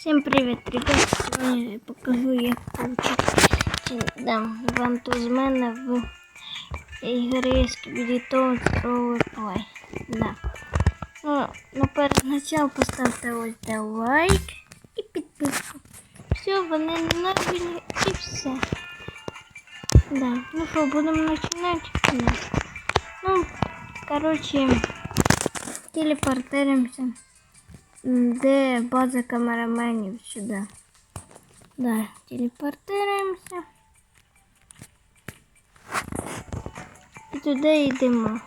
Всем привет, ребят! Сегодня я покажу, як получить да, вантузмена в ігри Скібідітон Roleplay. Да. Ну, ну, перед началом поставте ось де лайк і підписку. Все, вони набили і все. Да. Ну що, будемо починати? Да. Ну, короче, телепортируемся. Де база камераменів сюди? Да, телепортируємося. І туди йдемо.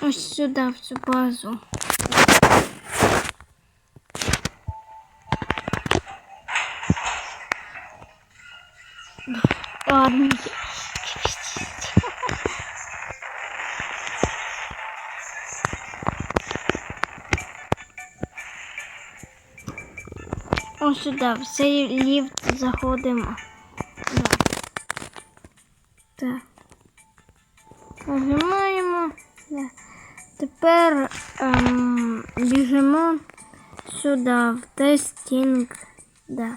Ось сюди, в цю базу. Армія. Ось сюди, в цей ліфт заходимо. Да. Так. Нажимаємо. Да. Тепер ем, біжимо сюди, в тестінг. Да.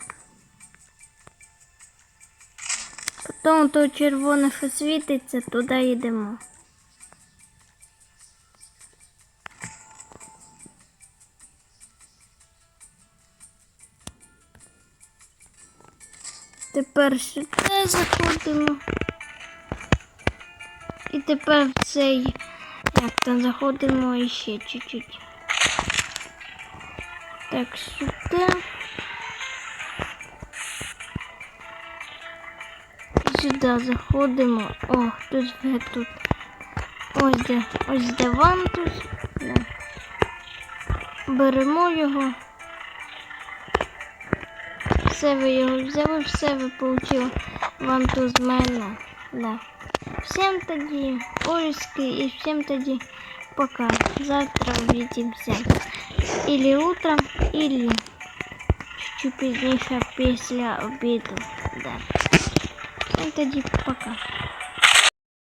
Потім то червоне, що світиться, туди йдемо. Тепер сюди заходимо. І тепер в цей, як там заходимо іще чуть-чуть. Так, сюди. Сюди заходимо. О, тут вже тут. Ось де, ось де вантус. Да. Беремо його. Все ви його взяли, все ви получили вантуз з мене. Да. Всем тоді поиски і всем тоді пока. Завтра увидимся. Или утром, или чуть пізніше після обіду. Да. Всем тоді пока.